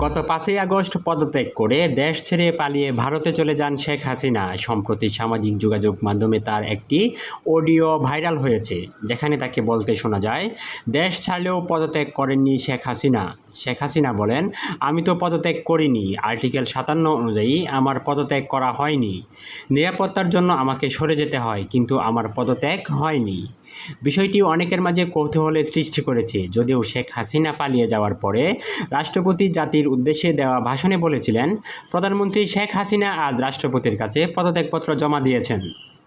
পাঁচই আগস্ট পদত্যাগ করে দেশ ছেড়ে পালিয়ে ভারতে চলে যান শেখ হাসিনা। সম্প্রতি সামাজিক যোগাযোগ মাধ্যমে তার একটি অডিও ভাইরাল হয়েছে, যেখানে তাকে বলতে শোনা যায়, দেশ ছাড়লেও পদত্যাগ করেননি শেখ হাসিনা। শেখ হাসিনা বলেন, আমি তো পদত্যাগ করিনি, আর্টিকেল সাতান্ন অনুযায়ী আমার পদত্যাগ করা হয়নি। নিরাপত্তার জন্য আমাকে সরে যেতে হয়, কিন্তু আমার পদত্যাগ হয়নি। বিষয়টি অনেকের মাঝে কৌতূহলের সৃষ্টি করেছে। যদিও শেখ হাসিনা পালিয়ে যাওয়ার পরে রাষ্ট্রপতি জাতির উদ্দেশ্যে দেওয়া ভাষণে বলেছিলেন, প্রধানমন্ত্রী শেখ হাসিনা আজ রাষ্ট্রপতির কাছে পদত্যাগপত্র জমা দিয়েছেন।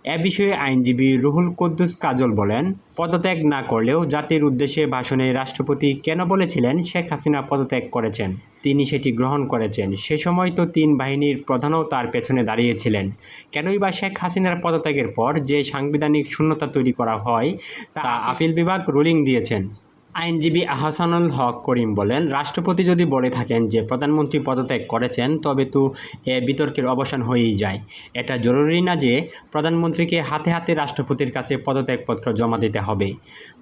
এ বিষয়ে আইনজীবী রুহুল কুদ্দুস কাজল বলেন, পদত্যাগ না করলেও জাতির উদ্দেশ্যে ভাষণে রাষ্ট্রপতি কেন বলেছিলেন শেখ হাসিনা পদত্যাগ করেছেন? তিনি সেটি গ্রহণ করেছেন। সে সময় তো তিন বাহিনীর প্রধানও তার পেছনে দাঁড়িয়েছিলেন। কেনই বা শেখ হাসিনার পদত্যাগের পর যে সাংবিধানিক শূন্যতা তৈরি করা হয়, তা আপিল বিভাগ রুলিং দিয়েছেন। আইনজীবী আহসানুল হক করিম বলেন, রাষ্ট্রপতি যদি বলে থাকেন যে প্রধানমন্ত্রী পদত্যাগ করেছেন, তবে তো এ বিতর্কের অবসান হয়েই যায়। এটা জরুরি না যে প্রধানমন্ত্রীকে হাতে হাতে রাষ্ট্রপতির কাছে পদত্যাগপত্র জমা দিতে হবে।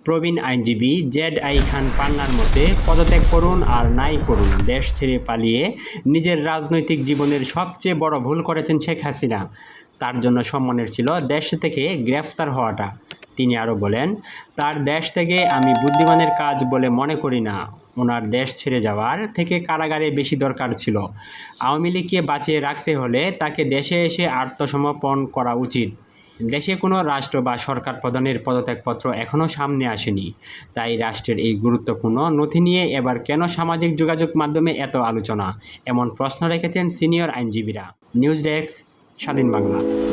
প্রবীণ আইনজীবী জেড আই খান পান্নার মতে, পদত্যাগ করুন আর নাই করুন, দেশ ছেড়ে পালিয়ে নিজের রাজনৈতিক জীবনের সবচেয়ে বড় ভুল করেছেন শেখ হাসিনা। তার জন্য সম্মানের ছিল দেশ থেকে গ্রেফতার হওয়াটা। তিনি আরও বলেন, তার দেশ থেকে আমি বুদ্ধিমানের কাজ বলে মনে করি না। ওনার দেশ ছেড়ে যাওয়ার থেকে কারাগারে বেশি দরকার ছিল। আওয়ামী লীগকে বাঁচিয়ে রাখতে হলে তাকে দেশে এসে আত্মসমর্পণ করা উচিত। দেশে কোনো রাষ্ট্র বা সরকার প্রধানের পদত্যাগপত্র এখনও সামনে আসেনি। তাই রাষ্ট্রের এই গুরুত্বপূর্ণ নথি নিয়ে এবার কেন সামাজিক যোগাযোগ মাধ্যমে এত আলোচনা? এমন প্রশ্ন রেখেছেন সিনিয়র আইনজীবীরা। নিউজ ডেস্ক, স্বাধীন বাংলা।